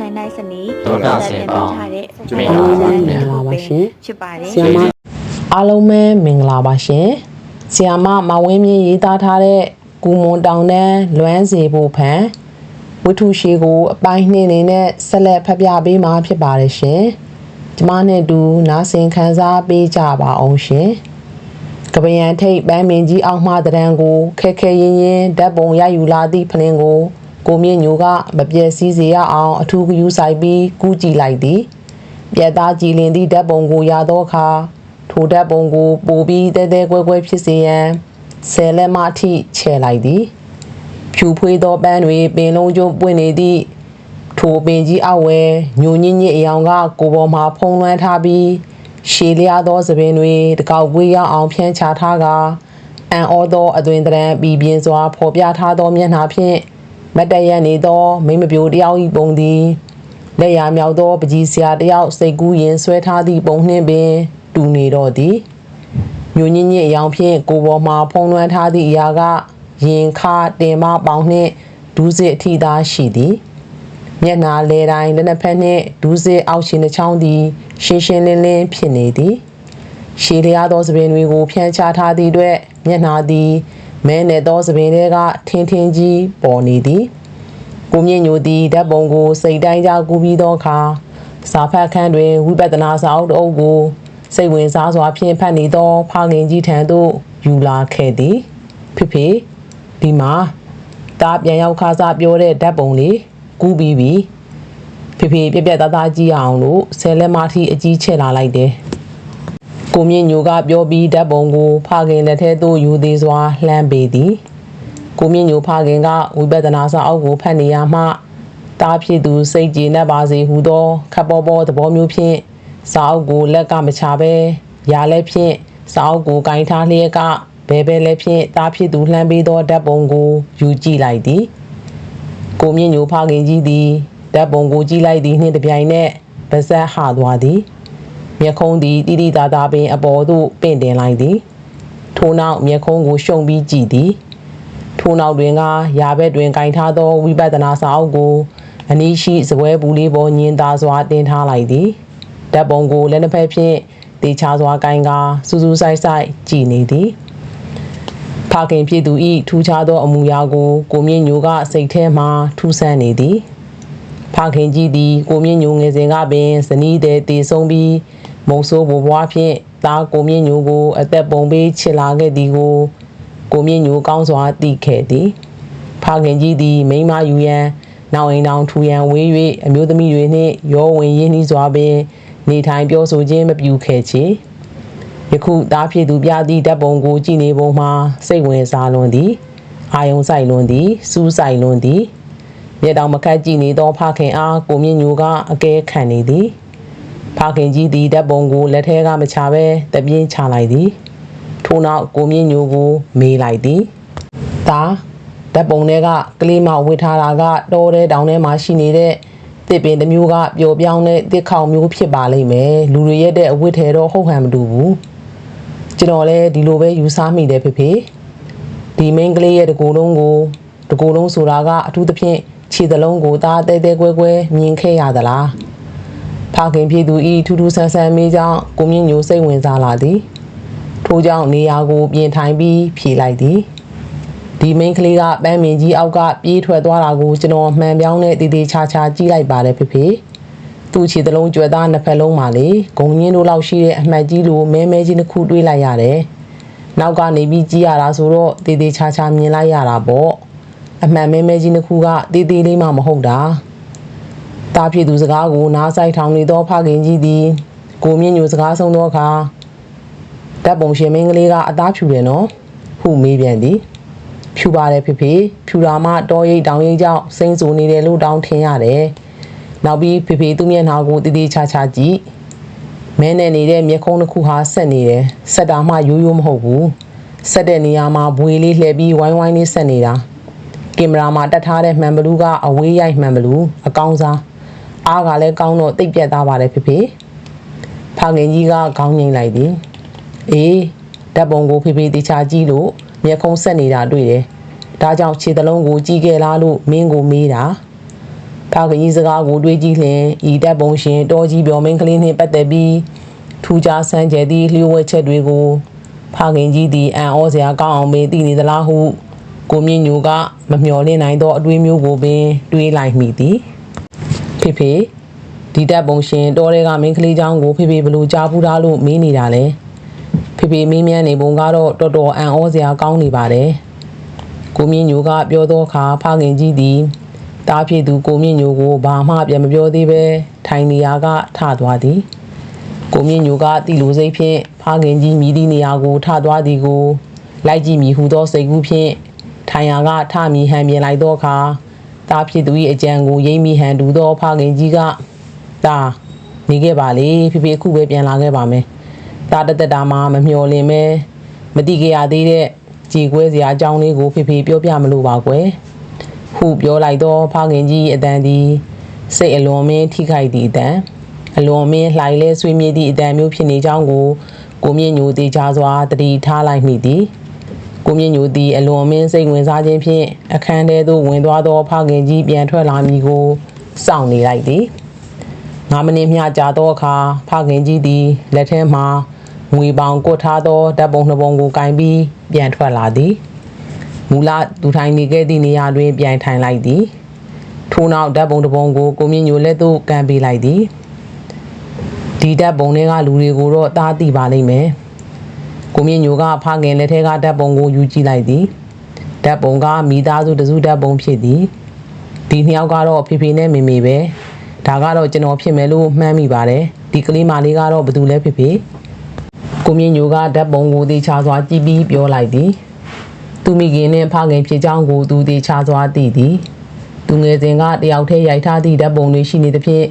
နိုင်နိုင်စနီဒေါက်တာဆင်ပေါင်းထားတဲ့မင်္ဂလာပါမင်္ဂလာပါရှင်ဖြစ်ပါတယ်ဆီယမအားလုံးပဲမင်္ဂလာပါရှင်ဆီယမမဝင်းမြင့်ရေးသားထားတဲ့ကူမွန်တောင်တန်းလွမ်းစီဖို့ဖန်ဝတ္ထုရှိကိုအပိုင်းနှင်းနေနဲ့ဆက်လက်ဖတ်ပြပေးမှာဖြစ်ပါတယ်ရှင်ကျမနဲ့အတူနားဆင်ခံစားပေးကြပါအောင်ရှင်ကပယံထိတ်ပန်းမင်ကြီးအောက်မှတရံကိုခက်ခဲရင်ရင်ဓာတ်ပုံရယူလာသည့်ဖလင်းကို ကိုမြင့်ညိုကမပြည့်စည်စေရအောင်အထူးဂယူဆိုင်ပြီးကူးကြည့်လိုက်သည်ပြက်သားကြည်လင်သည့်ဓာတ်ပုံကိုရသောအခါထိုဓာတ်ပုံကိုပိုပြီးတဲတဲကွဲကွဲဖြစ်စေရန်ဆယ်လက်မအထိချဲလိုက်သည် ဖြူဖွေးသောပန်းတွေပင်လုံးကျုံပွင့်နေသည့်ထိုပင်ကြီးအဝဲညိုညင်းညစ်အယောင်ကကိုပေါ်မှာဖုံးလွှမ်းထားပြီးရှည်လျားသောသပင်တွေတကောက်ပွေးရအောင်ဖြန်းချထားကအံ့ဩသောအသွင်သဏ္ဍာန်ပြည်ပြင်းစွာဖော်ပြထားသောမျက်နှာဖြင့် မတ်တရနေသောမိမပြိုတယောက်၏ပုံသည်လက်ရမြောက်သောပကြီးဆရာတယောက်စိတ်ကူးရင်ဆွဲထားသည့်ပုံနှင့်ပင် တူနေတော့သည်ညိုညင်းညစ်အယောင်ဖြင့်ကိုယ်ပေါ်မှဖုံးလွှမ်းထားသည့်အရာကရင်ခါတင်မပေါင်းနှင့်ဒူးစစ်အထိသာရှိသည်မျက်နာလေတိုင်းလက်နှစ်ဖက်နှင့်ဒူးစစ်အောက်ရှင်တစ်ချောင်းသည် ရှင်းရှင်းလင်းလင်းဖြစ်နေသည်ရှည်လျားသောသပင်တွေကိုဖြန်းချထားသည့်အတွက်မျက်နာသည် မဲနယ်သောသပင်တွေကထင်းထင်းကြီးပေါ်နေသည်ကိုမြင့်ညိုသည်ဓာတ်ပုံကို စိတ်တိုင်းကြကူပြီးသောအခါစာဖတ်ခန်းတွင်ဝိပဿနာစာအုပ်တစ်အုပ်ကိုစိတ်ဝင်စားစွာဖြင့်ဖတ်နေသော ဖခင်ကြီးထံသို့ယူလာခဲ့သည်ဖေဖေဒီမှာတားပြန်ရောက်ခါစားပြောတဲ့ဓာတ်ပုံလေးကူးပြီးပြီဖေဖေပြက်ပြက်သားသားကြည့်ရအောင်လို့ဆယ်လက်မထိအကြီးချဲ့လာလိုက်တယ် ကိုမြင့်ညိုကပြောပြီးဓာတ်ပုံကိုဖခင်လက်ထဲသို့ယူသေးစွာလှမ်းပေးသည်ကိုမြင့်ညိုဖခင်ကဝိပဿနာစာအုပ်ကိုဖတ်နေရမှတားဖြစ်သူစိတ်ကြည်နပ်ပါစေဟူသောခပ်ပေါ်ပေါ်သဘောမျိုးဖြင့်စာအုပ်ကိုလက်ကမချပဲရာလက်ဖြင့်စာအုပ်ကိုကင်ထားလျက်ကဘဲဘဲလက်ဖြင့်တားဖြစ်သူလှမ်းပေးသောဓာတ်ပုံကိုယူကြည့်လိုက်သည်ကိုမြင့်ညိုဖခင်ကြီးသည်ဓာတ်ပုံကိုကြည့်လိုက်သည်နှင့်တပြိုင်နက်ပါဇက်ဟသွားသည် မျက်ခုံးသည်တိတိတသာပင်အပေါ်သို့ပင့်တင်လိုက်သည်ထို့နောက်မျက်ခုံးကိုရှုံပြီးကြည့်သည်ထိုနောက်တွင်ကရာဘက်တွင်ကင်ထားသောဝိပဿနာစာအုပ်ကိုအနီးရှိစပွဲပူလေးပေါ်ညင်သာစွာတင်ထားလိုက်သည်ဓာတ်ပုံကိုလက်နှစ်ဖက်ဖြင့်တေချာစွာကင်ကာစူးစူးဆိုင်ဆိုင်ကြည်နေသည်ဖခင်ဖြစ်သူဤထူးခြားသောအမူအရာကိုကိုမြင့်ညိုကစိတ်ထဲမှထူးဆန်းနေသည်ဖခင်ကြီးသည်ကိုမြင့်ညိုငယ်စဉ်ကပင်ဇနီးတဲ့တည်ဆုံးပြီး မုံဆိုးဘွားဖြင့်သားကိုမြင့်ညိုကို အသက်ပုံပေးချစ်လာခဲ့သည်ကို ကိုမြင့်ညိုကောင်းစွာတည်ခဲ့သည်ဖခင်ကြီးသည်မိန်းမယူရန်နောက်အိမ်တောင်ထူရန်ဝေး၍အမျိုးသမီးတွေနှင့်ရောဝင်ရင်းနှီးစွာပင် နေထိုင်ပြောဆိုခြင်းမပြုခဲ့ချေယခုသားဖြစ်သူပြသည့်ဓာတ်ပုံကိုကြည့်နေပုံမှာစိတ်ဝင်စားလွန်သည်အာယုံဆိုင်လွန်သည်စူးဆိုင်လွန်သည်မျက်တောင်မခတ်ကြည့်နေသောဖခင်အားကိုမြင့်ညိုကအကဲခံနေသည် ဖခင်ကြီးသည်ဓာတ်ပုံကိုလက်ထဲကမချဘဲတပြင်းချလိုက်သည်ထို့နောက်ကိုမြင့်ညိုကိုမေးလိုက်သည်။ဒါဓာတ်ပုံတွေကကလေးမဝစ်ထားတာကတောထဲတောင်ထဲမှာရှိနေတဲ့တစ်ပင်တစ်မျိုးကပျော်ပြောင်းတဲ့တစ်ခေါင်မျိုးဖြစ်ပါလိမ့်မယ်။လူတွေရဲ့တဲ့အဝတ်ထဲတော့ဟုတ်ဟန်မတူဘူး။ကျွန်တော်လည်းဒီလိုပဲယူဆမိတယ်ဖေဖေ။ဒီမိန်းကလေးရဲ့တကူလုံးကိုတကူလုံးဆိုတာကအထူးသဖြင့်ခြေသလုံးကိုသားတဲတဲကွဲကွဲမြင်ခဲ့ရသလား။ ဖခင်ဖြစ်သူဤထူးထူးဆန်းဆန်းမေးကြောင်းကိုမြင့်ညိုစိတ်ဝင်စားလာသည်။ထို့ကြောင့်နေရာကိုပြင်ထိုင်ပြီးဖြေလိုက်သည်ဒီမိန်းကလေးကပန်းမင်ကြီးအောက်ကပြေးထွက်သွားတာကိုကျွန်တော်မှန်ပြောင်းနဲ့တည်တည်ချာချာကြည့်လိုက်ပါတယ်ဖေဖေသူ့ခြေသလုံးကြွယ်သားနှစ်ဖက်လုံးပါလေဂုံညင်းတို့လောက်ရှိတဲ့အမှတ်ကြီးလိုမဲမဲကြီးတစ်ခုတွေးလိုက်ရတယ်နောက်ကနေပြီးကြည့်ရတာဆိုတော့တည်တည်ချာချာမြင်လိုက်ရတာပေါ့အမှန်မဲမဲကြီးတစ်ခုကတည်တည်လေးမှမဟုတ်တာ တာဖြစ်သူစကားကိုနားဆိုင်ထောင်နေသောဖခင်ကြီးသည် ကိုမြင့်ညိုစကားဆုံးသောအခါဓာတ်ပုံရှင်မင်းကလေးကအသားဖြူတယ်နော်ဟုမေးပြန်သည် ဖြူပါတယ်ဖေဖေဖြူတာမှတောရိပ်တောင်ရိပ်ကြောင့်စိမ့်ဆူနေတယ်လို့တောင်းထင်ရတယ်နောက်ပြီးဖေဖေသူ့မျက်နှာကိုတည်တည်ချာချာကြည့်မဲနဲ့နေတဲ့မျက်ခုံးတစ်ခုဟာဆက်နေတယ်ဆက်တာမှရိုးရိုးမဟုတ်ဘူးဆက်တဲ့နေရာမှာဘွေလေးလှည့်ပြီးဝိုင်းဝိုင်းလေးဆက်နေတာကင်မရာမှာတက်ထားတဲ့မှန်ဘလူးကအဝေးရိုက်မှန်ဘလူးအကောင်းစား အားကလည်းကောင်းတော့တိတ်ပြတ်သားပါတယ်ဖေဖေဖခင်ကြီးကခေါင်းငိမ့်လိုက်သည်အေးဓာတ်ပုံကိုဖေဖေတေချာကြည့်လို့မျက်ခုံးဆက်နေတာတွေ့တယ်။ဒါကြောင့်ခြေသလုံးကိုကြည့်ခဲ့လားလို့မင်းကိုမေးတာ။ဖခင်ကြီးစကားကိုတွေးကြည့်လျင်ဤတပ်ပုံရှင်တော်ကြီးပြောမင်းကလေးနှင့်ပတ်သက်ပြီးထူးခြားဆန်းကျယ်သည့်လျှို့ဝှက်ချက်တွေကိုဖခင်ကြီးသည်အံ့ဩစရာကောင်းအောင်မေးသိနေသလားဟုကိုမြင့်ညိုကမမျှော်လင့်နိုင်သောအတွေးမျိုးကိုပင်တွေးလိုက်မိသည် ဖေဖေဒီတပ်ပုံရှင်တော်ရဲကမင်းကလေးချောင်းကိုဖေဖေဘယ်လိုကြားဘူးသားလို့မေးနေတာလဲဖေဖေမင်းမြန်းနေပုံကတော့တော်တော်အံ့ဩစရာကောင်းနေပါတယ်ကိုမြင့်ညိုကပြောသောအခါဖခင်ကြီးသည်တားဖြစ်သူကိုမြင့်ညိုကိုဘာမှပြန်မပြောသေးပဲထိုင်နေရာကထသွားသည်ကိုမြင့်ညိုကတီလိုစိတ်ဖြင့်ဖခင်ကြီးမြည်သည့်နေရာကိုထသွားသည်ကိုလိုက်ကြည့်မိဟုသောစိတ်ကူးဖြင့်ထိုင်ရာကထမီဟန်မြင်လိုက်သောအခါ တားဖြစ်သူ၏အကြံကိုရိမ့်မိဟန်တူသောဖခင်ကြီးကတာနေခဲ့ပါလေဖေဖေအခုပဲပြန်လာခဲ့ပါမယ်တာတသက်တာမှမမျှော်လင့်မဲမတိကြရသေးတဲ့ကြည်ကွဲစရာအကြောင်းလေးကိုဖေဖေပြောပြမလို့ပါကွယ်ဟုပြောလိုက်သောဖခင်ကြီးအတန်သည်စိတ်အလွန်မင်းထိခိုက်သည့်အတန်အလွန်မင်းလှိုင်လဲဆွေးမြေ့သည့်အတန်မျိုးဖြစ်နေကြောင်းကိုကိုမြင့်ညိုသေးချစွာတတိထားလိုက်မိသည် ကိုမြင့်ညိုသည်အလွန်မင်းစိတ်ဝင်စားခြင်းဖြင့်အခန်းထဲသို့ဝင်သွားသောဖခင်ကြီးပြန်ထွက်လာမည်ကိုစောင့်နေလိုက်သည်9မိနစ်မျှကြာသောအခါဖခင်ကြီးသည်လက်ထဲမှငွေပေါင်ကွတ်ထားသောဓာတ်ပုံနှစ်ပုံကိုကင်ပြီးပြန်ထွက်လာသည်မူလသူထိုင်နေခဲ့သည့်နေရာတွင်ပြန်ထိုင်လိုက်သည်ထို့နောက်ဓာတ်ပုံတစ်ပုံကိုကိုမြင့်ညိုလက်သို့ကန်ပေးလိုက်သည်ဒီဓာတ်ပုံတွေကလူတွေကိုတော့တားသိပါလိမ့်မယ်။ ကိုမြင့်ညိုကဖခင်လက်ထက်ကဓာတ်ပုံကိုယူကြည့်လိုက်သည်။ဓာတ်ပုံကမိသားစုတစုဓာတ်ပုံဖြစ်သည်။ဒီနှစ်ယောက်ကတော့ဖေဖေနဲ့မေမေပဲ။ဒါကတော့ကျွန်တော်ဖြစ်မယ်လို့မှန်းမိပါတယ်။ဒီကလေးမလေးကတော့ဘယ်သူလဲဖေဖေ။ကိုမြင့်ညိုကဓာတ်ပုံကိုသေချာစွာကြည့်ပြီးပြောလိုက်သည်။သူမိခင်နဲ့ဖခင်ဖြစ်ကြောင်းကိုသူသေချာစွာသိသည်။သူငယ်စဉ်ကတယောက်တည်းရိုက်ထားသည့်ဓာတ်ပုံတွေရှိနေသဖြင့်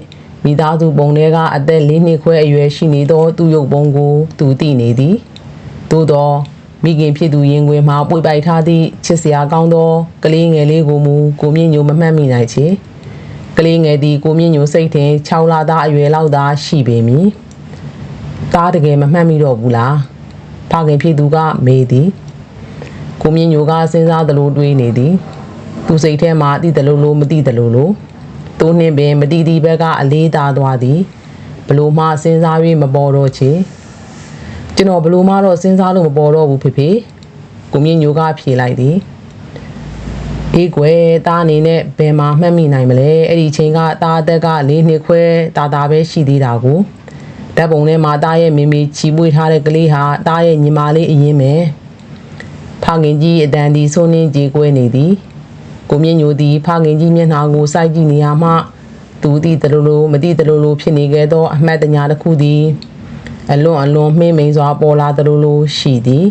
မိသားစုပုံတွေကအသက်၄နှစ်ခွဲအရွယ်ရှိနေသောသူ့ရုပ်ပုံကိုသူသိနေသည် သို့သောမိခင်ဖြစ်သူရင်ခွင်မှပွေပိုက်ထားသည့်ချစ်စရာကောင်းသောကလေးငယ်လေးကိုမူကိုမြင့်ညိုမမှတ်မိနိုင်ချေကလေးငယ်သည်ကိုမြင့်ညိုစိတ်ထင်6လသားအရွယ်လောက်သာရှိပေမည်ကားတကယ်မမှတ်မိတော့ဘူးလားဖခင်ဖြစ်သူကမေးသည်ကိုမြင့်ညိုကစဉ်းစားသလိုတွေးနေသည်သူစိတ်ထဲမှာတိတယ်လို့လို့မတိတယ်လို့လို့သူနှင်းပင်မတိတိဘက်ကအလေးသားသွားသည်ဘလို့မှစဉ်းစား၍မပေါ်တော့ချေ ကျွန်တော်ဘလို့မှတော့စဉ်းစားလို့မပေါ်တော့ဘူးဖေဖေကိုမြင့်ညိုကဖြေလိုက်သည်အေးကွယ်တားအနေနဲ့ဘယ်မှာမှတ်မိနိုင်မလဲအဲ့ဒီအချိန်ကတားအသက်က၄နှစ်ခွဲတာတာပဲရှိသေးတာကိုဓာတ်ပုံထဲမှာတားရဲ့မိမိချီပွေးထားတဲ့ကလေးဟာတားရဲ့ညီမလေးအရင်ပဲဖခင်ကြီးအတန်ဒီဆိုးနှင်းကြေကွဲနေသည်ကိုမြင့်ညိုသည်ဖခင်ကြီးမျက်နှာကိုစိုက်ကြည့်နေရမှသူသည်တလူလိုမသိတလူလိုဖြစ်နေခဲ့သောအမှတ်တညာတစ်ခုသည် အလွန်အလွန်မှိမ့်မိန်စွာပေါ်လာတလူလိုရှိသည်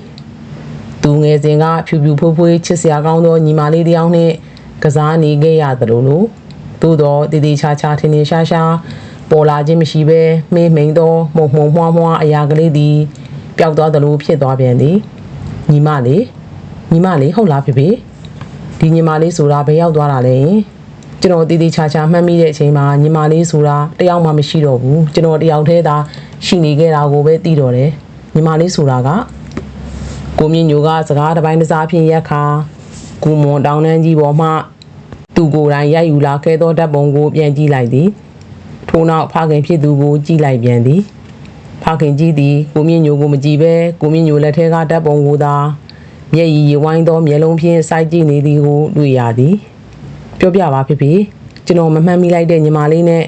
သူငယ်စဉ်ကဖြူဖြူဖွေးဖွေးချစ်စရာကောင်းသောညီမလေးတစ်ယောက်နှင့်ကစားနေခဲ့ရတလူလိုသို့သောတည်တည်ချာချာထင်ထင်ရှားရှားပေါ်လာခြင်းမရှိဘဲမှိမ့်မိန်သောမှုံမှုံမွှားမွှားအရာကလေးသည်ပျောက်သွားသလိုဖြစ်သွားပြန်သည်ညီမလေးညီမလေးဟုတ်လားဖေဖေဒီညီမလေးဆိုတာဘယ်ရောက်သွားတာလဲ ကျွန်တော်တည်တည်ချာချာမှတ်မိတဲ့အချိန်မှာညီမလေးဆိုတာတယောက်မှမရှိတော့ဘူးကျွန်တော်တယောက်တည်းသာရှိနေခဲ့တာကိုပဲသိတော့တယ်ညီမလေးဆိုတာကကိုမြင့်ညိုကစကားတစ်ပိုင်းတစ်စားဖြင့်ရက်ခါကူမွန်တောင်းတန်းကြီးပေါ်မှသူကိုယ်တိုင်ရိုက်ယူလာခဲ့သောဓာတ်ပုံကိုပြန်ကြည့်လိုက်သည်ထို့နောက်ဖခင်ဖြစ်သူကိုကြည့်လိုက်ပြန်သည်ဖခင်ကြီးသည်ကိုမြင့်ညိုကိုမကြည့်ပဲကိုမြင့်ညိုလက်ထဲကဓာတ်ပုံကိုသာမျက်ရည်ရဝိုင်းသောမျက်လုံးဖြင့်စိုက်ကြည့်နေသည်ကိုတွေ့ရသည် ပြောပြပါဖေဖေကျွန်တော်မမှန်မိလိုက်တဲ့ညီမလေးနဲ့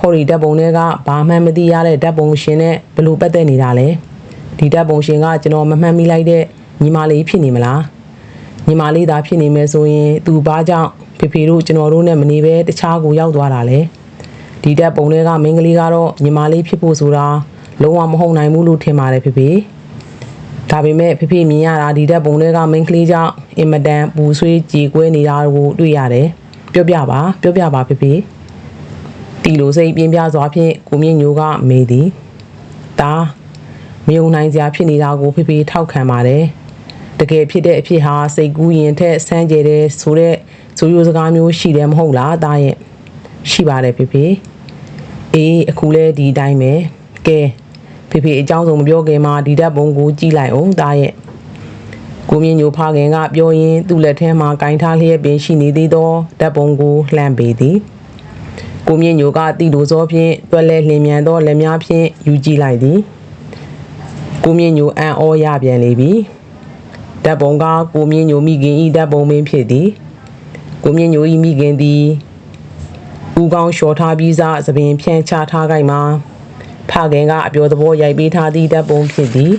ဟော်ရီဓာတ်ပုံတွေကဘာမှမသိရတဲ့ဓာတ်ပုံရှင်နဲ့ဘလို့ပတ်သက်နေတာလဲဒီဓာတ်ပုံရှင်ကကျွန်တော်မမှန်မိလိုက်တဲ့ညီမလေးဖြစ်နေမလားညီမလေးသာဖြစ်နေမယ်ဆိုရင်သူဘာကြောင့်ဖေဖေတို့ကျွန်တော်တို့နဲ့မနေပဲတခြားကိုရောက်သွားတာလဲဒီဓာတ်ပုံတွေကမင်းကလေးကတော့ညီမလေးဖြစ်ဖို့ဆိုတာလုံးဝမဟုတ်နိုင်ဘူးလို့ထင်ပါတယ်ဖေဖေဒါပေမဲ့ဖေဖေမြင်ရတာဒီဓာတ်ပုံတွေကမိန်းကလေးကြောင့်အင်မတန်ပူဆွေးကြေကွဲနေတာကိုတွေ့ရတယ်။ ပြောပြပါပြောပြပါဖေဖေ။တီလိုစိတ်ပြင်းပြစွာဖြင့်ကိုမြင့်ညိုကမေးသည်။ဒါမယုံနိုင်စရာဖြစ်နေတာကိုဖေဖေထောက်ခံပါတယ်။တကယ်ဖြစ်တဲ့အဖြစ်ဟာစိတ်ကူးရင်ထက်ဆန်းကျယ်တဲ့ဆိုတဲ့ဆိုရိုးစကားမျိုးရှိတယ်မဟုတ်လားတာရဲ့။ရှိပါတယ်ဖေဖေ။အေးအခုလဲဒီအတိုင်းပဲ။ကဲဖေဖေအကြောင်းစုံမပြောခင်မှာဒီဓာတ်ပုံကိုကြည့်လိုက်အောင်တာရဲ့ ကိုမြင့်ညိုဖခင်ကပြောရင်းသူ့လက်ထဲမှာကင်ထားလျက်ပင်ရှိနေသေးသောဓာတ်ပုံကိုလှမ်းပေးသည်ကိုမြင့်ညိုကတီလိုစောဖြင့်တွက်လဲလျင်မြန်သောလက်များဖြင့်ယူကြည့်လိုက်သည်ကိုမြင့်ညိုအံ့ဩရပြန်လေပြီဓာတ်ပုံကကိုမြင့်ညိုမိခင်ဤဓာတ်ပုံပင်ဖြစ်သည်ကိုမြင့်ညိုဤမိခင်သည်ဦးကောင်းလျှော်ထားပြီးစားသပင်ဖြန့်ချထားကြိုက်မှာဖခင်ကအပြောသဘောရိုက်ပေးထားသည့်ဓာတ်ပုံဖြစ်သည်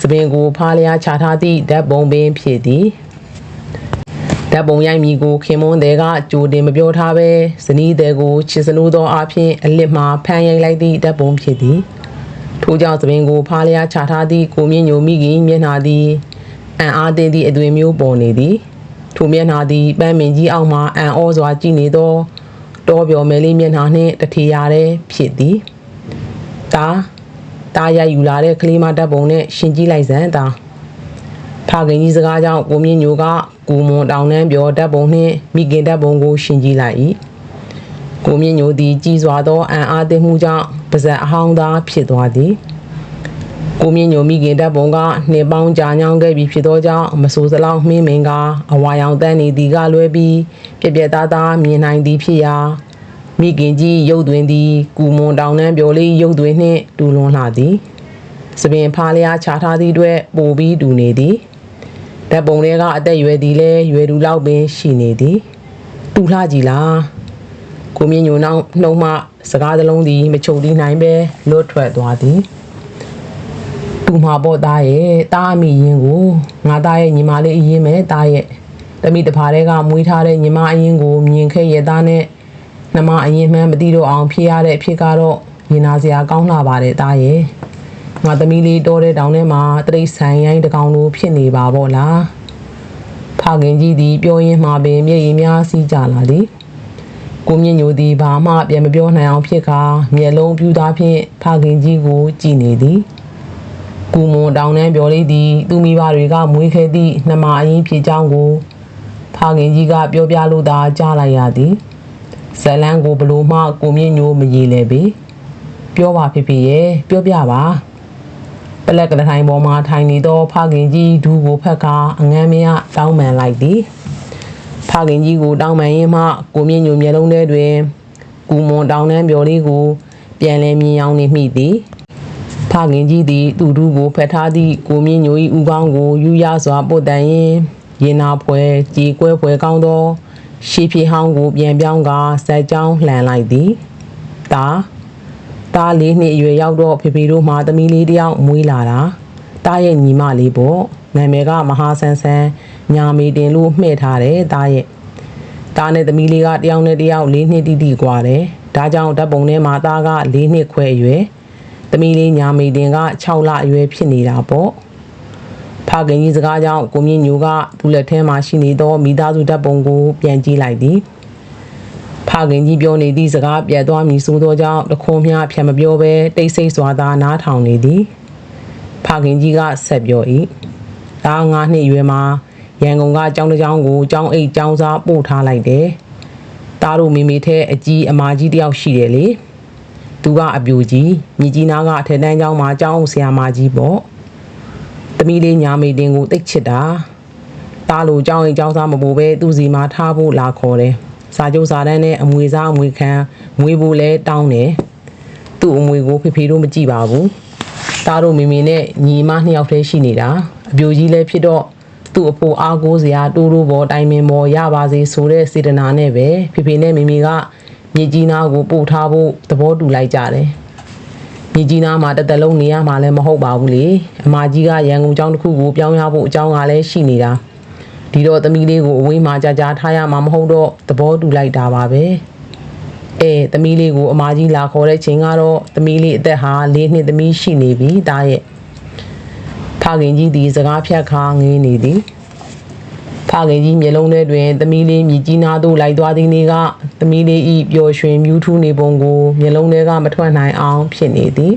သပင်ကိုဖားလျားချထားသည့်ဓာတ်ပုံပင်ဖြစ်သည်ဓာတ်ပုံရိုက်မီကိုခင်မွန်းတဲ့ကကြိုတင်မပြောထားပဲဇနီးတဲ့ကိုချစ်စနိုးသောအဖြစ်အလစ်မှာဖန်ရိုက်လိုက်သည့်ဓာတ်ပုံဖြစ်သည်ထို့ကြောင့်သပင်ကိုဖားလျားချထားသည့်ကိုမြင့်ညိုမိခင်မျက်နှာသည်အံ့အားသင့်သည့်အသွင်မျိုးပေါ်နေသည်ထိုမျက်နှာသည်ပန်းမင်ကြီးအောက်မှအံ့ဩစွာကြည့်နေသောတောပြော်မဲလေးမျက်နှာနှင့်တထေရတဲ့ဖြစ်သည်ဒါ တားရိုက်ယူလာတဲ့ကလေးမဓာတ်ပုံနဲ့ရှင်ကြည့်လိုက်စမ်းဒါဖခင်ကြီးစကားကြောင့်ကိုမြင့်ညိုကကိုမွန်တောင်နှမ်းပြောဓာတ်ပုံနှင့်မိခင်ဓာတ်ပုံကိုရှင်ကြည့်လိုက်၏ကိုမြင့်ညိုသည်ကြီးစွာသောအံအားသင့်မှုကြောင့်ပါဇက်အဟောင်းသားဖြစ်သွားသည်ကိုမြင့်ညိုမိခင်ဓာတ်ပုံကနှစ်ပေါင်းကြာညောင်းခဲ့ပြီဖြစ်သောကြောင့်မဆိုးစလောက်မှင်းမင်ကအဝါရောင်တန်းနေသည်ကလွဲပြီးပြက်ပြက်သားသားမြင်နိုင်သည်ဖြစ်ရာ မိခင်ကြီးရုပ်သွင်းသည်ကူမွန်တောင်နှမ်းပြောလေးရုပ်သွင်းနှင့်တူလွန်လာသည်စပင်ဖားလျားခြားထားသည့်အတွက်ပိုပြီးတူနေသည်ဓာတ်ပုံတွေကအသက်အရွယ်သည်လည်းရွယ်သူလောက်ပင်ရှိနေသည်တူလှကြည်လားကိုမြင့်ညိုနောက်နှုံမှစကားသလုံးသည်မချုပ်သေးနိုင်ပဲလွတ်ထွက်သွားသည်တူမှာပေါ့သားရဲ့တားအမိရင်ကိုငါသားရဲ့ညီမလေးအရင်မဲ့သားရဲ့တမိတဖားတွေကမွေးထားတဲ့ညီမအရင်ကိုမြင်ခဲ့ရသားနဲ့ နှမအရင်မှန်းမသိတော့အောင်ဖြစ်ရတဲ့အဖြစ်ကတော့ရင်နာစရာကောင်းလာပါတယ်သားရဲ့ငါသမီးလေးတောတဲ့တောင်ထဲမှာတရိတ်ဆိုင်ရိုင်းတစ်ကောင်လိုဖြစ်နေပါပေါ့လားဖခင်ကြီးသည်ပြောရင်းမှပင်မျက်ရည်များစီးကြလာသည်ကိုမြင့်ညိုသည်ဘာမှပြန်မပြောနိုင်အောင်ဖြစ်ကာမျက်လုံးပြူသားဖြင့်ဖခင်ကြီးကိုကြည့်နေသည်ကူမွန်တောင်နှန်းပြောလေးသည်သူမိဘတွေကမွေးခဲ့သည့်နှမအရင်ဖြစ်ကြောင်းကိုဖခင်ကြီးကပြောပြလို့သာကြားလိုက်ရသည် ဇလန်းကိုဘလို့မှကိုမြင့်ညိုမရေလဲပေပြောပါဖြစ်ဖြစ်ရဲ့ပြောပြပါပလက်ကလထိုင်ပေါ်မှထိုင်နေသောဖခင်ကြီးဒူးကိုဖက်ကာအငမ်းမရတောင်းပန်လိုက်သည်ဖခင်ကြီးကိုတောင်းပန်ရင်းမှကိုမြင့်ညိုမျက်လုံးထဲတွင်ကူမွန်တောင်းနှမ်းပြော်လေးကိုပြန်လဲမြင်အောင်နေမိသည်ဖခင်ကြီးသည်သူ့ဒူးကိုဖက်ထားသည့်ကိုမြင့်ညို၏ဥကောင်းကိုယူရစွာပုတ်တန်ရင်းရင်နာဖွဲကြေကွဲဖွဲကောင်းသော ရှီဖြီဟောင်းကိုပြန်ပြောင်းကဇက်ကြောင်းလှန်လိုက်သည်။ဒါသားလေးနှစ်အရွယ်ရောက်တော့ဖေဖေတို့မှသမီးလေးတယောက်မွေးလာတာ။တားရဲ့ညီမလေးပေါ့။နာမည်ကမဟာဆန်းဆန်းညာမီတင်လို့မှဲ့ထားတယ်တားရဲ့။တားနဲ့သမီးလေးကတယောက်နဲ့တယောက်လေးနှစ်တိတိကွာတယ်။ဒါကြောင့်ဓာတ်ပုံထဲမှာသားကလေးနှစ်ခွဲအရွယ်။သမီးလေးညာမီတင်က6လအရွယ်ဖြစ်နေတာပေါ့။ ဖခင်ကြီးစကားကြောင့်ကိုမြင့်ညိုကသူ့လက်ထဲမှာရှိနေသောမိသားစုဓာတ်ပုံကိုပြန်ကြည့်လိုက်သည်ဖခင်ကြီးပြောနေသည့်စကားပြတ်သွားမည်ဆိုသောကြောင့်တခွန်မြဖြတ်မပြောဘဲတိတ်ဆိတ်စွာသာနားထောင်နေသည်ဖခင်ကြီးကဆက်ပြော၏ဒါငါနှစ်ရွယ်မှာရန်ကုန်ကကျောင်းတစ်ကျောင်းကိုကျောင်းအိတ်ကျောင်းစားပို့ထားလိုက်တယ်တားတို့မိမိထဲအကြီးအမာကြီးတယောက်ရှိတယ်လေသူကအပြူကြီးမြကြီးနားကအထက်တန်းကျောင်းမှာကျောင်းအုပ်ဆရာမကြီးပေါ့ တမီးလေးညာမေတင်ကိုတိတ်ချစ်တာတားလို့ကြောင်းရင်ကြောင်းစားမပို့ပဲသူ့စီမှာထားဖို့လာခေါ်တယ်။စာချုပ်စာတမ်းနဲ့အမွေစားအမွေခံငွေဖို့လဲတောင်းတယ်။သူ့အမွေကိုဖေဖေတို့မကြည့်ပါဘူး။တားတို့မိမိနဲ့ညီမနှစ်ယောက်တည်းရှိနေတာ။အပြိုကြီးလဲဖြစ်တော့သူ့အဖိုးအားကိုးစရာတိုးတိုးပေါ်တိုင်ပင်ပေါ်ရပါစေဆိုတဲ့စေတနာနဲ့ပဲဖေဖေနဲ့မိမိကမြေကြီးနာကိုပို့ထားဖို့သဘောတူလိုက်ကြတယ်။ မြေကြီးနားမှာတစ်သက်လုံးနေရမှာလည်းမဟုတ်ပါဘူးလေအမကြီးကရန်ကုန်ကျောင်းတစ်ခုကိုပြောင်းရဖို့အကြောင်းကလည်းရှိနေတာဒီတော့သမီးလေးကိုအဝေးမှာကြာကြာထားရမှာမဟုတ်တော့သဘောတူလိုက်တာပါပဲအဲသမီးလေးကိုအမကြီးလာခေါ်တဲ့ချိန်ကတော့သမီးလေးအသက်ဟာ၄နှစ်သမီးရှိနေပြီတားရဲ့ဖခင်ကြီးဒီစကားဖြတ်ခါငေးနေသည် ဖခင်ကြီးမျက်လုံးထဲတွင်သမီးလေးမြည်ကြီးနာသို့လိုက်သွားသည်နေ့ကသမီးလေးဤပျော်ရွှင်မြူးထူးနေပုံကိုမျက်လုံးထဲကမထွက်နိုင်အောင်ဖြစ်နေသည်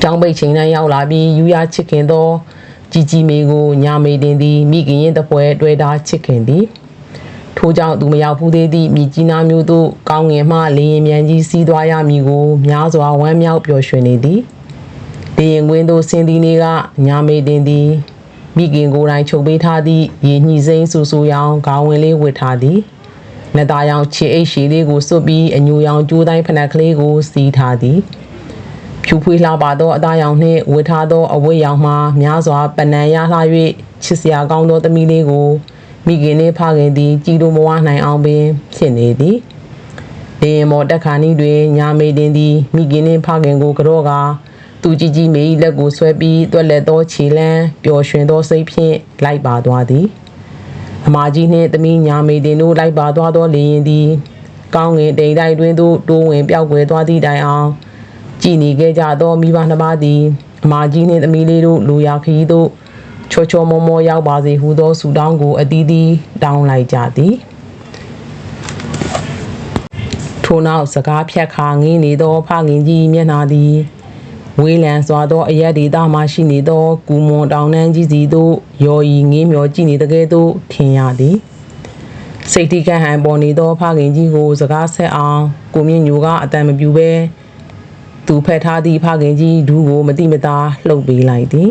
ကျောင်းပိတ်ချိန်တိုင်းရောက်လာပြီးယူရချစ်ခင်သောជីជីမေကိုညာမေတင်သည်မိခင်ရင်တပွဲတွေ့တာချစ်ခင်သည်ထို့ကြောင့်သူမရောက်ဘူးသေးသည့်မြကြီးနားမျိုးသို့ကောင်းငင်မှလေရင်မြန်ကြီးစီးသွားရမည်ကိုများစွာဝမ်းမြောက်ပျော်ရွှင်နေသည်လေရင်ကွင်းသို့ဆင်းသည်နေ့ကညာမေတင်သည် မိခင်ကိုယ်တိုင်ချုပ်ပေးထားသည့်ရေညှိစိမ့်ဆူဆူရောင်ခေါင်းဝင်လေးဝတ်ထားသည်လက်သားရောင်ချီအိတ်ရှည်လေးကိုစွတ်ပြီးအညူရောင်ကျိုးတိုင်းဖနက်ကလေးကိုစီးထားသည်ဖြူဖွေးလှပါသောအသားရောင်နှင့်ဝတ်ထားသောအဝတ်ရောင်မှာများစွာပနံရလှ၍ချစ်စရာကောင်းသောသမီးလေးကိုမိခင်နှင့်ဖခင်သည်ကြည်လိုမဝနိုင်အောင်ပင်ဖြစ်နေသည်လေရင်မော်တက်ခါနီးတွင်ညာမေတင်သည်မိခင်နှင့်ဖခင်ကိုကြော့ကာ သူကြီးကြီးမေ၏လက်ကိုဆွဲပြီးတွက်လက်သောခြေလန်းပျော်ရွှင်သောစိတ်ဖြင့်လိုက်ပါသွားသည်အမကြီးနှင့်သမီးညာမေတင်တို့လိုက်ပါသွားသောလေရင်သည်ကောင်းငင်တိမ်တိုက်တွင်သို့တိုးဝင်ပျောက်ကွယ်သွားသည့်တိုင်အောင်ကြည်နေခဲ့ကြသောမိဘနှစ်ပါးသည်အမကြီးနှင့်သမီးလေးတို့လူရခီးသို့ချောချောမောမောရောက်ပါစေဟုသောဆုတောင်းကိုအသီးသီးတောင်းလိုက်ကြသည်ထို့နောက်စကားဖြတ်ခါငင်းနေသောဖခင်ကြီးမျက်နှာသည် ဝေးလံစွာသောအရက်ဒေသမှရှိနေသောကူမွန်တောင်တန်းကြီးစီသို့ရော်ရီငင်းမျောကြည့်နေတကယ်သို့ထင်ရသည်စိတ်တိကဟန်ပေါ်နေသောဖခင်ကြီးကိုစကားဆက်အောင်ကိုမြင့်ညိုကအတန်မပြူပဲသူဖက်ထားသည့်ဖခင်ကြီးဒူးကိုမတိမတာလှုပ်ပေးလိုက်သည်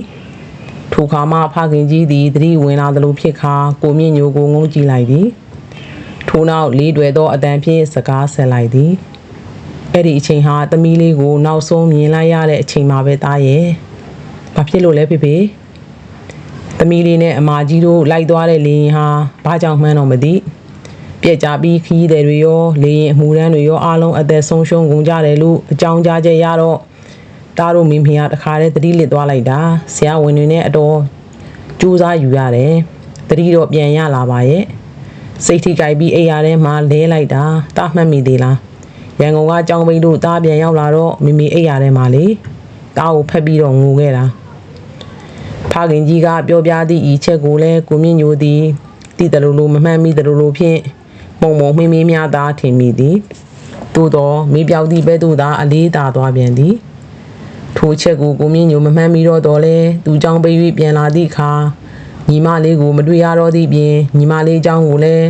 ထိုခါမှဖခင်ကြီးသည်သတိဝင်လာသလိုဖြစ်ခါကိုမြင့်ညိုကိုငုံကြည့်လိုက်သည်ထို့နောက်လေးတွယ်သောအတန်ဖြင့်စကားဆက်လိုက်သည် အဲ့ဒီအချိန်ဟာသမီးလေးကိုနောက်ဆုံးမြင်လိုက်ရတဲ့အချိန်မှာပဲသားရဲ့။ဘာဖြစ်လို့လဲဖေဖေ။သမီးလေးနဲ့အမကြီးတို့လိုက်သွားတဲ့လေရင်ဟာဘာကြောင့်မှန်းတော့မသိ။ပြက်ကြပြီးခီးတဲ့တွေရောလေရင်အမှုရန်တွေရောအားလုံးအသက်ဆုံးရှုံးကုန်ကြတယ်လို့အကြောင်းကြားချက်ရတော့တားတို့မိမိဟာတခါတည်းတတိလစ်သွားလိုက်တာ။ဆရာဝန်တွေနဲ့အတော်ကြိုးစားယူရတယ်။တတိတော့ပြန်ရလာပါရဲ့။စိတ်ထိကြိုက်ပြီးအိမ်ရထဲမှာလဲလိုက်တာတားမှတ်မိသေးလား။ ရန်ကုန်ကကြောင်ပိန်တို့တားပြန်ရောက်လာတော့မိမိအိတ်ရထဲမှာလေတားကိုဖက်ပြီးတော့ငိုခဲ့တာဖခင်ကြီးကပြောပြသည့်ဤချက်ကိုလည်းကိုမြင့်ညိုသည်တည်တယ်လို့လို့မမှန်မိတယ်လို့လို့ဖြင့်ပုံပုံမင်းမင်းများသာထင်မိသည်သို့တော့မိပြောက်သည့်ဘဲ့သို့သာအလေးသာသွားပြန်သည်ထိုချက်ကိုကိုမြင့်ညိုမမှန်မိတော့တော့လဲသူကြောင်ပိတ်၍ပြန်လာသည့်အခါညီမလေးကိုမတွေ့ရတော့သည့်ပြင်ညီမလေးเจ้าကိုလည်း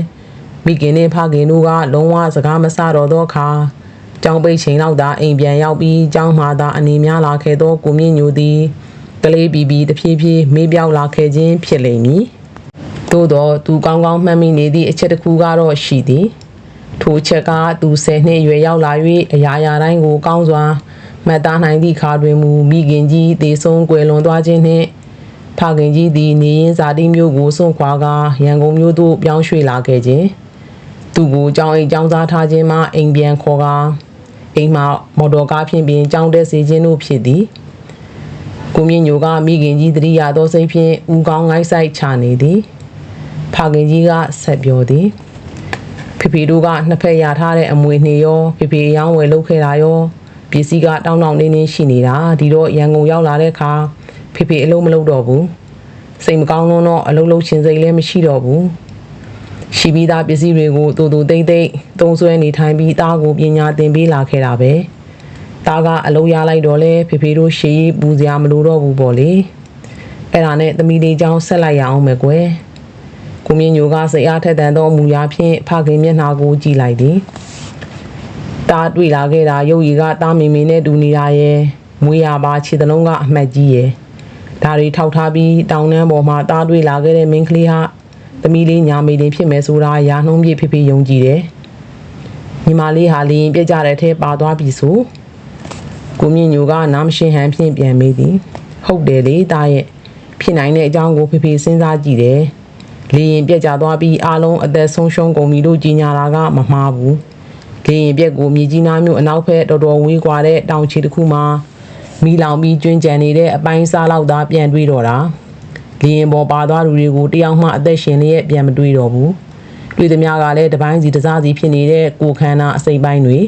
မိခင်နဲ့ဖခင်တို့ကလုံးဝစကားမဆတော့သောအခါ ကျောင်းပိတ်ချိန်လောက်သာအိမ်ပြန်ရောက်ပြီးကျောင်းမှာသာအနေများလာခဲ့သောကိုမြင့်ညိုသည်ကလေးပီပီတဖြည်းဖြည်းမေးပြောက်လာခဲ့ခြင်းဖြစ်လိမ့်မည်။သို့တော့သူကောင်းကောင်းမှတ်မိနေသည့်အချက်တစ်ခုကတော့ရှိသည်။ထိုချက်ကသူ10နှစ်အရွယ်ရောက်လာ၍အရာရာတိုင်းကိုကောင်းစွာမှတ်သားနိုင်သည့်ခါတွင်မူမိခင်ကြီးသေဆုံးကွယ်လွန်သွားခြင်းနှင့်ဖခင်ကြီးသည်နေရင်ဇာတိမျိုးကိုစွန့်ခွာကာရန်ကုန်မြို့သို့ပြောင်းရွှေ့လာခဲ့ခြင်းသူကိုကြောင်းအိမ်ကြောင်းစားထားခြင်းမှအိမ်ပြန်ခေါ်ကာ အိမ်မှမော်တော်ကားဖြင့်ပင်ကြောင်းတက်စေခြင်းတို့ဖြစ်သည်ကိုမြင့်ညိုကမိခင်ကြီးတတိယသောစိတ်ဖြင့်ဦးကောင်းငိုက်ဆိုင်ချနေသည်ဖခင်ကြီးကဆက်ပြောသည်ဖေဖေတို့ကနှစ်ဖက်ရထားတဲ့အမွေနှေရောဖေဖေအယောင်းဝယ်လုပ်ခဲ့တာရောပစ္စည်းကတောင်းတောင်းနေနေရှိနေတာဒီတော့ရန်ကုန်ရောက်လာတဲ့အခါဖေဖေအလုံးမလုပ်တော့ဘူးစိတ်မကောင်းလုံးတော့အလုံးလုံးချင်းစိတ်လည်းမရှိတော့ဘူး ရှိပြီးသားပစ္စည်းတွေကိုတူတူတိမ့်တိမ့်သုံးဆွဲနေထိုင်ပြီးသားကိုပညာသင်ပေးလာခဲ့တာပဲသားကအလုံးရလိုက်တော့လဲဖေဖေတို့ရှေးပူစရာမလိုတော့ဘူးပေါ့လေအဲ့ဒါနဲ့သမီးလေးချောင်းဆက်လိုက်ရအောင်မယ်ကွယ်ကိုမြင့်ညိုကစိတ်အားထက်သန်သောမူရာဖြင့်ဖခင်မျက်နှာကိုကြည့်လိုက်သည်တားတွေ့လာခဲ့တာရုပ်ရည်ကတားမီမီနဲ့တူနေတာရဲ့မွေးရပါခြေသလုံးကအမှတ်ကြီးရဲ့ဒါတွေထောက်ထားပြီးတောင်နှန်းပေါ်မှာတားတွေ့လာခဲ့တဲ့မင်းကလေးဟာ သမီးလေးညာမေတင်ဖြစ်မယ်ဆိုတာရာနှုံးပြည့်ဖြစ်ဖြစ်ယုံကြည်တယ်ညီမလေးဟာလင်းပြက်ကြတဲ့အထဲပါသွားပြီဆိုကိုမြင့်ညိုကနားမရှင်းဟန်ဖြင့်ပြန်မေးသည်ဟုတ်တယ်လေတားရဲ့ဖြစ်နိုင်တဲ့အကြောင်းကိုဖေဖေစဉ်းစားကြည့်တယ်လေရင်ပြက်ကြသွားပြီးအားလုံးအသက်ဆုံးရှုံးကုန်ပြီလို့ကြီးညာတာကမမှားဘူးလေရင်ပြက်ကိုမြေကြီးနားမြို့အနောက်ဘက်တော်တော်ဝေးကွာတဲ့တောင်ချီတစ်ခုမှာမိလောင်ပြီးကျွင်းကြံနေတဲ့အပိုင်းစားလောက်သာပြန်တွေးတော့တာ လေရင်ပေါ်ပါသွားသူတွေကိုတယောက်မှအသက်ရှင်လျက်ပြန်မတွေးတော့ဘူးတွေ့သမျှကလည်းတစ်ပိုင်းစီတစ်စားစီဖြစ်နေတဲ့ကိုခန္ဓာအစိပ်ပိုင်းတွေ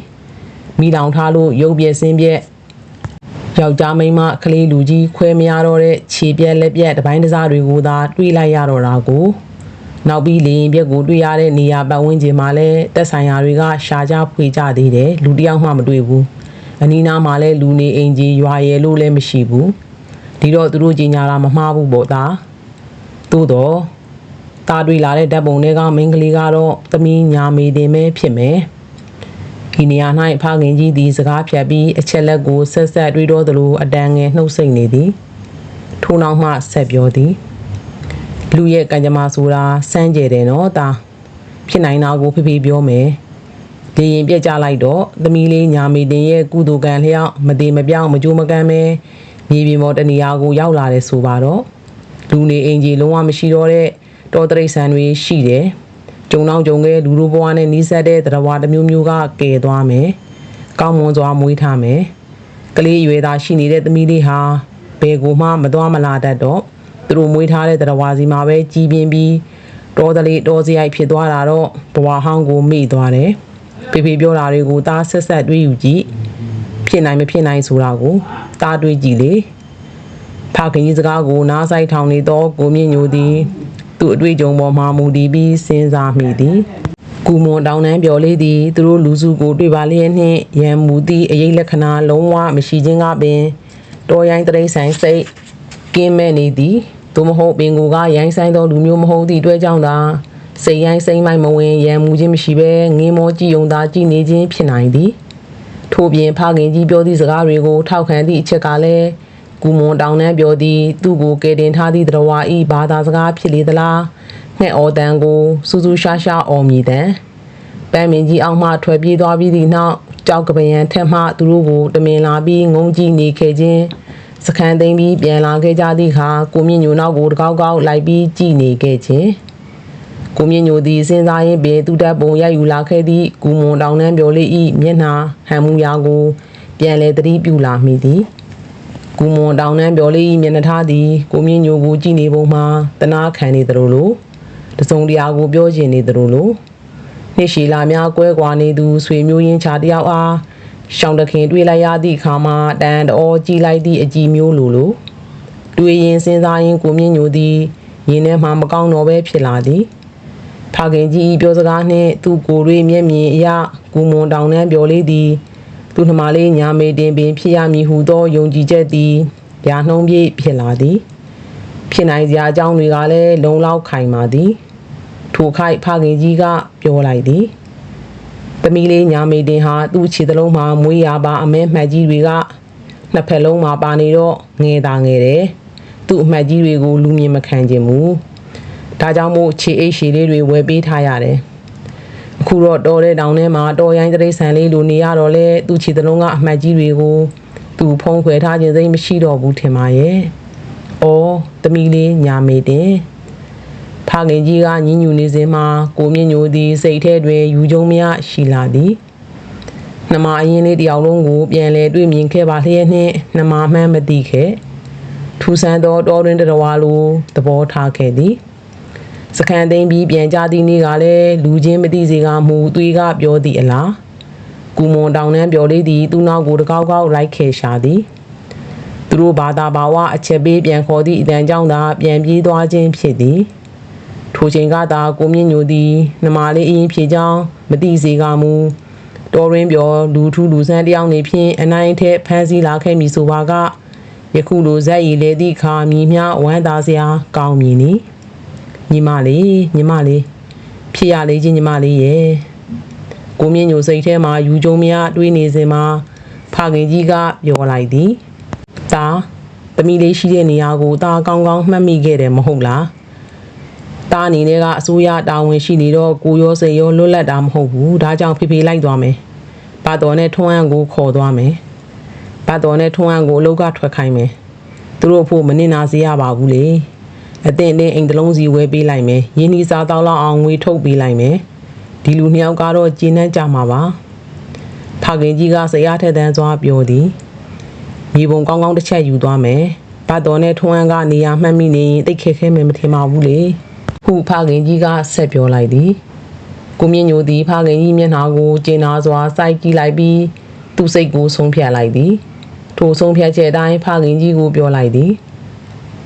မိလောင်ထားလို့ရုပ်ပြက်ဆင်းပြက်ယောက်ျားမိန်းမကလေးလူကြီးခွဲမရတော့တဲ့ခြေပြက်လက်ပြက်တစ်ပိုင်းတစ်စားတွေကိုသာတွေးလိုက်ရတော့တာကိုနောက်ပြီးလေရင်ပြက်ကိုတွေ့ရတဲ့နေရာပတ်ဝန်းကျင်မှာလည်းတက်ဆိုင်ရာတွေကရှာကြဖွေကြသေးတယ်လူတစ်ယောက်မှမတွေ့ဘူးအနီးနားမှာလည်းလူနေအိမ်ကြီးရွာရဲလို့လည်းမရှိဘူး ဒီတော့သူတို့ကြီးညာတာမမှားဘူးပေါ့သားသို့တော့တာတွေ့လာတဲ့ဓာတ်ပုံတွေကမိန်းကလေးကတော့သမီးညာမေတင်ပဲဖြစ်မယ်ဒီနေရာ၌ဖခင်ကြီးသည်စကားဖြတ်ပြီးအချက်လက်ကိုဆက်ဆက်တွေးတော့သလိုအတန်ငယ်နှုတ်ဆက်နေသည်ထို့နောက်မှဆက်ပြောသည်လူရဲ့ကံကြမ္မာဆိုတာစမ်းကြယ်တယ်နော်တာဖြစ်နိုင်တာကိုဖေဖေပြောမယ်လေရင်ပြက်ကြလိုက်တော့သမီးလေးညာမေတင်ရဲ့ကုသိုလ်ကံလျောက်မသေးမပြောင်းမကြိုးမကမ်းပဲ မြေပြင်ပေါ်တနေရာကိုရောက်လာတယ်ဆိုပါတော့လူနေအင်ကြီးလုံးဝမရှိတော့တဲ့တော်တရိษံတွေရှိတယ်ကျုံနောက်ကျုံကဲလူတို့ဘဝနဲ့နီးစပ်တဲ့တရားတစ်မျိုးမျိုးကကယ်သွားမယ်ကောင်းမွန်စွာမွေးထားမယ်ကလေးရွယ်သားရှိနေတဲ့သမီးလေးဟာဘယ်ကိုမှမသွားမလာတတ်တော့သူတို့မွေးထားတဲ့တရားဝါစီမှာပဲကြီးပြင်းပြီးတော်တလေးတော်စရိုက်ဖြစ်သွားတာတော့ဘဝဟောင်းကိုမေ့သွားတယ်ဖေဖေပြောတာတွေကိုသားဆက်ဆက်တွေးယူကြည့် ဖြစ်နိုင်မဖြစ်နိုင်ဆိုတာကိုသားတွေးကြည့်လေဖခင်ကြီးစကားကိုနားဆိုင်ထောင်နေတော့ကိုမြင့်ညိုသည်သူ့အတွေ့အကြုံပေါ်မှာမူတည်ပြီးစဉ်းစားမိသည်ကူမွန်တောင်းတန်းပြော်လေးသည်သူတို့လူစုကိုတွေ့ပါလျက်နှင့်ရန်မူသည့်အရေးလက္ခဏာလုံးဝမရှိခြင်းကပင်တော်ရိုင်းတရိษံစိတ်ကင်းမဲ့နေသည်သို့မဟုတ်ပင်ကိုကရိုင်းဆိုင်သောလူမျိုးမဟုတ်သည့်အတွက်ကြောင့်သာစိတ်ရိုင်းစိတ်မိုက်မဝင်ရန်မူခြင်းမရှိဘဲငင်းမောကြည်ယုံသာကြည်နေခြင်းဖြစ်နိုင်သည် ထို့ပြင်ဖခင်ကြီးပြောသည့်စကားတွေကိုထောက်ခံသည့်အချက်ကလည်းကူမွန်တောင်းတန်းပြောသည်သူ့ကိုကယ်တင်ထားသည့်တော်ဝါဤဘာသာစကားဖြစ်လေသလားငှက်အော်တန်ကိုစူးစူးရှားရှားအော်မြည်တဲ့ပန်းမင်းကြီးအောင်မှထွက်ပြေးသွားပြီးသည့်နောက်ကြောက်ကပယံထက်မှသူတို့ကိုတမင်လာပြီးငုံကြည့်နေခဲ့ခြင်းစခန်းသိမ်းပြီးပြန်လာခဲ့ကြသည့်အခါကိုမြင့်ညိုနောက်ကိုတကောက်ကောက်လိုက်ပြီးကြည့်နေခဲ့ခြင်း ကိုမြင့်ညိုသည်စဉ်းစားရင်းပင်သူတပ်ပုံရိုက်ယူလာခဲ့သည့်ကူမွန်တောင်နှံပြိုလေးဤမျက်နှာဟန်မူရာကိုပြန်လဲသတိပြုလာမိသည်ကူမွန်တောင်နှံပြိုလေးဤမျက်နှာထားသည်ကိုမြင့်ညိုကိုကြည့်နေပုံမှာတနာခံနေသလိုလိုတစုံတရာကိုပြောချင်နေသလိုလိုနှစ်ရှည်လာများကွဲကွာနေသူဆွေမျိုးရင်းချာတယောက်အားရှောင်းတခင်တွေ့လိုက်ရသည့်အခါမှာတန်တော်ကြည်လိုက်သည့်အကြည်မျိုးလိုလိုတွေ့ရင်စဉ်းစားရင်ကိုမြင့်ညိုသည်ရင်းထဲမှမကောင်းတော့ပဲဖြစ်လာသည် ဖခင်ကြီး၏ပြောစကားနှင့်သူ့ကိုယ်တွေမျက်မြင်အရကူမွန်တောင်နှံပြောလေးသည်သူနှမလေးညာမေတင်ပင်ဖြစ်ရမည်ဟုသောယုံကြည်ချက်သည်ရာနှုံးပြည့်ဖြစ်လာသည်ဖြစ်နိုင်စရာအကြောင်းတွေကလည်းလုံလောက်ခိုင်ပါသည်ထိုခိုက်ဖခင်ကြီးကပြောလိုက်သည်။သမီးလေးညာမေတင်ဟာသူ့ခြေသလုံးမှာမွေးရပါအမဲမှတ်ကြီးတွေကနှစ်ဖက်လုံးမှာပါနေတော့ငဲတာငဲတယ်။သူ့အမှတ်ကြီးတွေကိုလူမြင်မခံခြင်းမူ။ ဒါကြောင့်မို့ခြေအိတ်ရှည်လေးတွေဝယ်ပေးထားရတယ်။အခုတော့တော်တဲ့တောင်ထဲမှာတော်ရိုင်းတရိษံလေးလိုနေရတော့လေသူ့ခြေသလုံးကအမှတ်ကြီးတွေကိုသူဖုံးခွဲထားခြင်းစိတ်မရှိတော့ဘူးထင်ပါရဲ့။အော်သမီးလေးညာမေတင်ဖခင်ကြီးကညင်ညူနေစဉ်မှာကိုမြင့်ညိုသည်စိတ်ထဲတွင်ယူကြုံမရရှိလာသည်နှမအရင်လေးတယောက်လုံးကိုပြန်လဲတွေ့မြင်ခဲ့ပါလျက်နှင့်နှမမှန်းမသိခဲ့ထူဆန်းသောတော်တွင်တတော်ဝါလိုသဘောထားခဲ့သည် စခန်းသိမ်းပြီးပြန်ကြသည့်နေ့ကလည်းလူချင်းမသိစေကမူသွေးကပြောသည့်အလားကူမွန်တောင်နှန်းပြောလေးသည်သူ့နောက်ကိုတကောက်ကောက်လိုက်ခဲ့ရှာသည်သူတို့ဘာသာဘာဝအချက်ပေးပြန်ခေါ်သည့်အတန်ကြောင့်သာပြန်ပြေးသွားခြင်းဖြစ်သည်ထိုချိန်ကသာကိုမြင့်ညိုသည်နှမလေးအရင်ဖြေကြောင်းမတိစေကမူတော်ရင်းပြောလူထူးလူဆန်းတယောက်နေဖြင့်အနိုင်ထက်ဖမ်းဆီးလာခဲ့မည်ဆိုပါကယခုလိုဇက်ရည်လေသည့်အခါမြည်မြဝမ်းသာစရာကောင်းမည်နီ ညီမလေးညီမလေးဖြစ်ရလေးချင်းညီမလေးရဲ့ကိုမြင့်ညိုစိတ်ထဲမှာယူကြုံမရတွေးနေစဉ်မှာဖခင်ကြီးကပြောလိုက်သည်ဒါသမီးလေးရှိတဲ့နေရာကိုဒါကောင်းကောင်းမှတ်မိခဲ့တယ်မဟုတ်လားတားအနေနဲ့ကအစိုးရတာဝန်ရှိနေတော့ကိုရောစိတ်ရောလွတ်လပ်တာမဟုတ်ဘူးဒါကြောင့်ဖေဖေလိုက်သွားမယ်။ဘာတော်နဲ့ထွန်းအံကိုခေါ်သွားမယ်။ဘာတော်နဲ့ထွန်းအံကိုအလုတ်ကထွက်ခိုင်းမယ်။သူတို့အဖို့မနစ်နာစေရပါဘူးလေ။ အတင်းတင်းအိမ်တစ်လုံးစီဝဲပေးလိုက်မယ်။ရင်းနှီးစားတောက်လောက်အောင်ငွေထုတ်ပေးလိုက်မယ်။ဒီလူနှစ်ယောက်ကတော့ကျင်းနှံ့ကြမှာပါ။ဖခင်ကြီးကစရာထက်တန်းစွာပြောသည်။မြေပုံကောင်းကောင်းတစ်ချက်ယူသွားမယ်။ဘာတော်နဲ့ထွန်းအံကနေရာမှတ်မိနေရင်တိတ်ခက်ခဲမယ်မထင်ပါဘူးလေ။ခုဖခင်ကြီးကဆက်ပြောလိုက်သည်ကိုမြင့်ညိုသည်ဖခင်ကြီးမျက်နှာကိုကျင်နာစွာစိုက်ကြည့်လိုက်ပြီးသူ့စိတ်ကိုဆုံးဖြတ်လိုက်သည်ထိုဆုံးဖြတ်ချက်အတိုင်းဖခင်ကြီးကိုပြောလိုက်သည်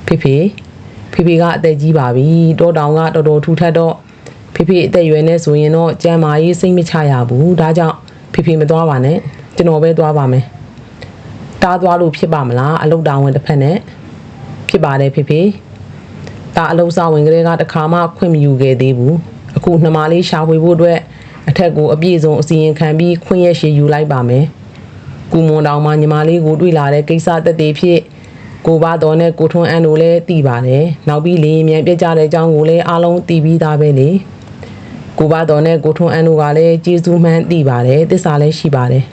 ဖေဖေ ဖေဖေကအသက်ကြီးပါပြီတောတောင်ကတော်တော်ထူထပ်တော့ဖေဖေအသက်အရွယ်နဲ့ဆိုရင်တော့ကြံမာရေးစိတ်မချရဘူးဒါကြောင့်ဖေဖေမသွားပါနဲ့ကျွန်တော်ပဲသွားပါမယ်တားသွားလို့ဖြစ်ပါမလားအလုတ်တောင်ဝင်တစ်ဖက်နဲ့ဖြစ်ပါတယ်ဖေဖေဒါအလုံးစားဝင်ကလေးကတခါမှခွင့်မယူခဲ့သေးဘူးအခုနှမလေးရှာဖွေဖို့အတွက်အထက်ကိုအပြည့်စုံအစီရင်ခံပြီးခွင့်ရရှိယူလိုက်ပါမယ်ကူမွန်တောင်မှညီမလေးကိုတွေ့လာတဲ့ကိစ္စတက်သေးဖြစ် ကိုပါတော်နဲ့ကိုထွန်းအန်တို့လည်းသိပါတယ်နောက်ပြီးလေရင်မြန်ပြက်ကြတဲ့အကြောင်းကိုလည်းအားလုံးသိပြီးသားပဲလေကိုပါတော်နဲ့ကိုထွန်းအန်းတို့ကလည်းကျေးဇူးမှန်းသိပါတယ်တစ္ဆာလည်းရှိပါတယ်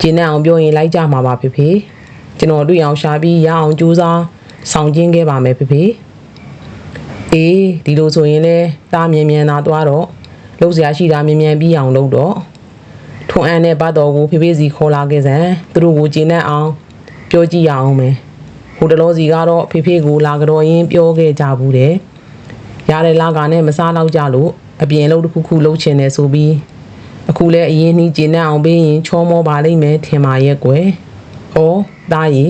ကျင်းနဲ့အောင်ပြောရင်လိုက်ကြမှာပါဖေဖေကျွန်တော်တွေ့အောင်ရှာပြီးရအောင်ကြိုးစားဆောင်ကျင်းခဲ့ပါမယ်ဖေဖေအေးဒီလိုဆိုရင်လဲတားမြင်မြန်သာသွားတော့လှုပ်ရှားရှိတာမြင်မြန်ပြီးအောင်လုပ်တော့ထွန်းအန်းနဲ့ဘတ်တော်ကိုဖေဖေစီခေါ်လာခဲ့စမ်းသူတို့ကိုကျင်းနဲ့အောင်ပြောကြည့်ရအောင်မယ် ဟိုတလောစီကတော့ဖေဖေကိုလာကြတော့ရင်ပြောခဲ့ကြဘူးတယ်ရတဲ့လာကနဲ့မစားတော့ကြလို့အပြင်လုံးတစ်ခုခုလှုပ်ချင်တယ်ဆိုပြီးအခုလဲအရင်နှီးကျင်နေအောင်ပေးရင်ချောမောပါလိမ့်မယ်ထင်ပါရဲ့ကွယ်။ဩတားရီ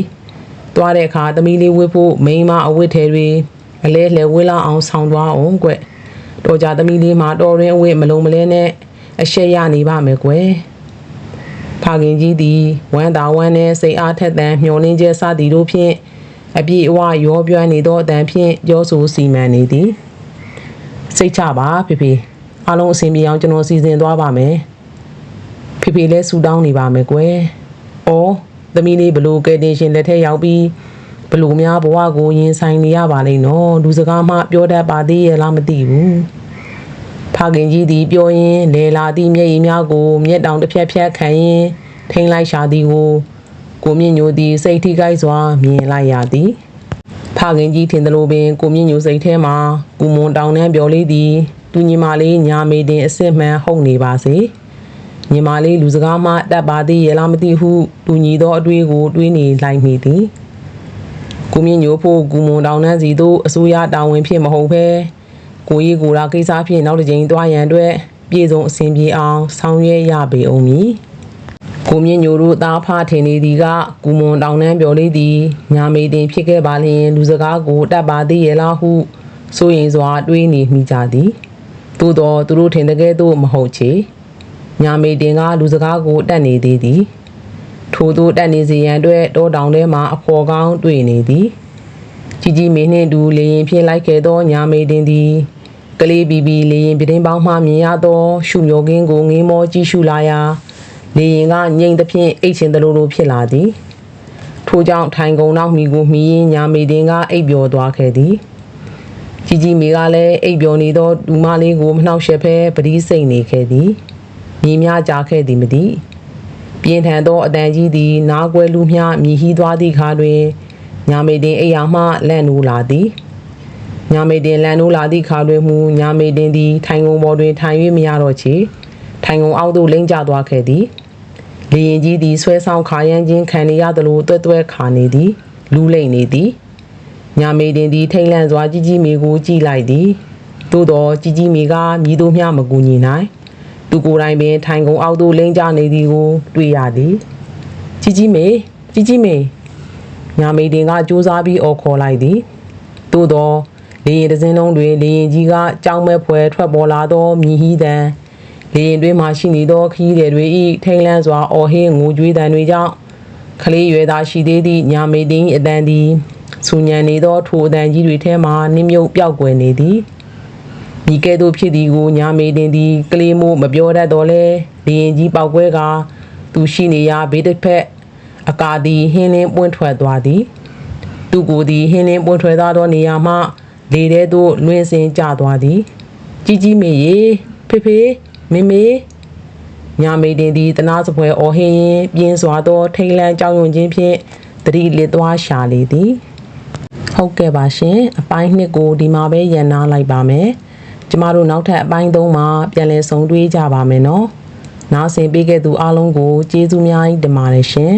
သွားတဲ့အခါသမီးလေးဝှက်ဖို့မိန်းမအဝတ်ထဲတွေအလဲလှဲဝှက်လောက်အောင်ဆောင်းသွားအောင်ကွယ်။တော်ကြသမီးလေးမှာတော်ရင်းအဝတ်မလုံးမလဲနဲ့အရှက်ရနေပါမယ်ကွယ်။ဖခင်ကြီးသည်ဝမ်းသာဝမ်းနဲ့စိတ်အားထက်သန်မျှော်လင့်ချက်စသည်တို့ဖြင့် အပြည့်အဝရောပြွမ်းနေသောအတန်ဖြင့်ပြောဆိုစီမံနေသည်စိတ်ချပါဖေဖေအားလုံးအဆင်ပြေအောင်ကျွန်တော်စီစဉ်သွားပါမယ်ဖေဖေလည်းဆူတောင်းနေပါမယ်ကွယ်။အော်သမီးလေးဘလို့ကယ်တင်ရှင်လက်ထက်ရောက်ပြီးဘလို့များဘဝကိုရင်ဆိုင်နေရပါလိမ့်နော်လူစကားမှပြောတတ်ပါသေးရဲ့လားမသိဘူး။ဖခင်ကြီးသည်ပြောရင်လေလာသည့်မျက်ရည်များကို မျက်တောင်တစ်ဖြက်ဖြက်ခံရင်ထိန်လိုက်ရှာသည်ကို ကိုမြင့်ညိုသည်စိတ်ထိခိုက်စွာမြင်လိုက်ရသည်ဖခင်ကြီးထင်သလိုပင်ကိုမြင့်ညိုစိတ်ထဲမှာကုမွန်တောင်နှန်းပြော်လေးသည်သူညီမလေးညာမေတင်အစ်စ်မှန်ဟုတ်နေပါစေညီမလေးလူစကားမှတတ်ပါသေးရဲ့လားမသိဟုသူညီသောအတွေ့ကိုတွေးနေလိုက်မိသည်ကိုမြင့်ညိုဖို့ကုမွန်တောင်နှန်းစီသို့အစိုးရတာဝန်ဖြစ်မဟုတ်ဘဲကိုကြီးကိုယ်ရာကိစ္စဖြင့်နောက်တစ်ကြိမ်သွားရန်အတွက်ပြည်စုံအစဉ်ပြေအောင်ဆောင်ရွက်ရပေအောင်မည် ကိုမြင့်ညိုတို့သားဖထင်နေသည်ကကူမွန်တောင်နှန်းပြော်လေးသည်ညာမေတင်ဖြစ်ခဲ့ပါလျင်လူစကားကိုတတ်ပါသေးရဲ့လားဟုစိုးရင်စွာတွေးနေမိကြသည်သို့တော့သူတို့ထင်တဲ့ကဲ့သို့မဟုတ်ချေညာမေတင်ကလူစကားကိုတတ်နေသေးသည်ထို့သို့တတ်နေစေရန်အတွက်တောတောင်ထဲမှအဖော်ကောင်းတွေ့နေသည်ကြီးကြီးမင်းနှင့်တူလေရင်ဖြင့်လိုက်ခဲ့သောညာမေတင်သည်ကလေးဘီဘီလေရင်ပြတင်းပေါင်းမှမြင်ရသော ရှုမျောကင်းကိုငေးမောကြည့်ရှုလာရာ လေရင်ကငိမ့်သဖြင့်အိတ်ချင်သလိုလိုဖြစ်လာသည်ထို့ကြောင့်ထိုင်ကုန်နောက်မိကိုမှီရင်ညာမေတင်ကအိပ်ပျော်သွားခဲ့သည်ကြီးကြီးမိကလည်းအိပ်ပျော်နေသောဒူမလေးကိုမနှောက်ယှက်ဖဲပတိစိတ်နေခဲ့သည်မြေများကြားခဲ့သည်မသိပြင်းထန်သောအတန်ကြီးသည် နားကွယ်လူမျှမြည်ဟီးသွားသည့်ခါတွင်ညာမေတင်အိပ်ယာမှလန့်နိုးလာသည်ညာမေတင်လန့်နိုးလာသည့်ခါတွင်မူညာမေတင်သည်ထိုင်ကုန်ပေါ်တွင်ထိုင်၍မရတော့ချေ ထိုင်ကုန်အောက်သို့လိမ့်ကျသွားခဲ့သည်လေရင်ကြီးသည်ဆွဲဆောင်ခါရမ်းခြင်းခံနေရသလိုတွဲတွဲခါနေသည်လူးလိမ့်နေသည်ညာမေတင်သည်ထိတ်လန့်စွာကြီးကြီးမေကိုကြည့်လိုက်သည်သို့တော့ကြီးကြီးမေကမြည်တို့မျှမကူညီနိုင်သူကိုယ်တိုင်ပင်ထိုင်ကုန်အောက်သို့လိမ့်ကျနေသည်ကိုတွေ့ရသည်ကြီးကြီးမေကြီးကြီးမေညာမေတင်ကစူးစမ်းပြီးအော်ခေါ်လိုက်သည်သို့တော့လေရင်တစ်စင်းလုံးတွင်လေရင်ကြီးကကြောင်မဲ့ဖွယ်ထွက်ပေါ်လာသောမြည်ဟီးတံ လေရင်တွင်းမှာရှိနေသောခီးတွေ၏ထိန်လန်းစွာအော်ဟင်းငိုကြွေးတံတွေကြောင့်ကလေးရွယ်သားရှိသေးသည့်ညာမေတင်း၏အတန်သည်ဆူညံနေသောထိုအတန်ကြီးတွေထဲမှနင်းမြုပ်ပျောက်ကွယ်နေသည်မိကဲ့သို့ဖြစ်သည်ကိုညာမေတင်သည်ကလေးမို့မပြောတတ်တော့လဲလေရင်ကြီးပောက်ကွဲကသူရှိနေရာဘေးတစ်ဖက်အကာသည်ဟင်းလင်းပွင့်ထွက်သွားသည်သူကိုယ်သည်ဟင်းလင်းပွင့်ထွက်သွားသောနေရာမှလေထဲသို့လွင့်စင်ကျသွားသည်ကြီးကြီးမေရေဖေဖေ မေမေညာမေတင်သည်တနာစပွဲအော်ဟင်းရင်ပြင်းစွာသော ထိန်လန့်ကြောက်ရွံ့ခြင်းဖြင့်တတိလစ်သွားရှာလေသည်ဟုတ်ကဲ့ပါရှင်အပိုင်းနှစ်ကိုဒီမှာပဲရန်နာလိုက်ပါမယ်ကျမတို့နောက်ထပ်အပိုင်းသုံးမှာပြန်လည်ဆုံတွေ့ကြပါမယ်နော်နားဆင်ပေးခဲ့သူအားလုံးကိုကျေးဇူးများတင်ပါတယ်ရှင်